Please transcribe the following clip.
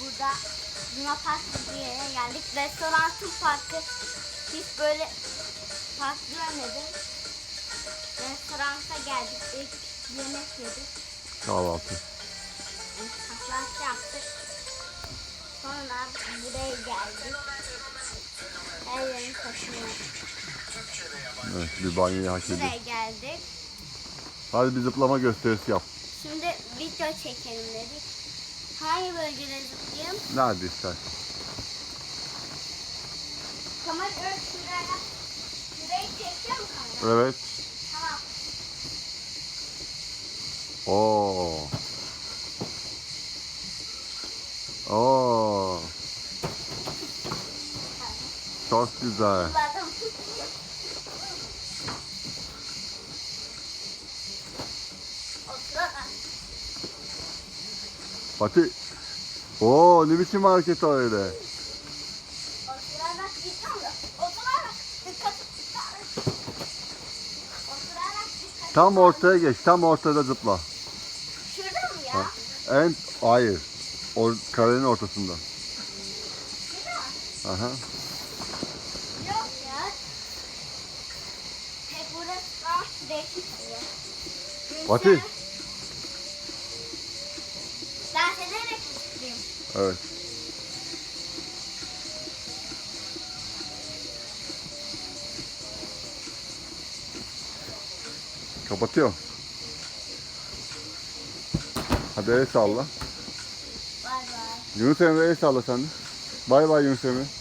burada Luna Park bir yere geldik. Restoranın parkı hiç böyle park görmedim. Restoranta geldik. İlk yemek yedik. Kahvaltı. Kahvaltı yaptık. Sonra buraya geldik. Her yerin koşuyor. Evet bir banyoyu hak. Buraya geldik. Hadi bir zıplama gösterisi yap. Şimdi video çekelim dedik. Hangi bölgede zıplayayım? Nerede istersen. Kamera şuraya. Şurayı çekiyor mu kamera? Evet. Tamam. Oo. Oo. Çok güzel. Fatih. Oo ne biçim hareket o öyle. Tam ortaya geç. Tam ortada zıpla. Şurada mı ya? En hayır. O karenin ortasında. Şurada. Aha. Yok ya. Hep burası daha oluyor. Fatih. Evet. Kapatıyor. Hadi el salla. Bay bay. Yunus Emre el salla sen de. Bay bay Yunus Emre.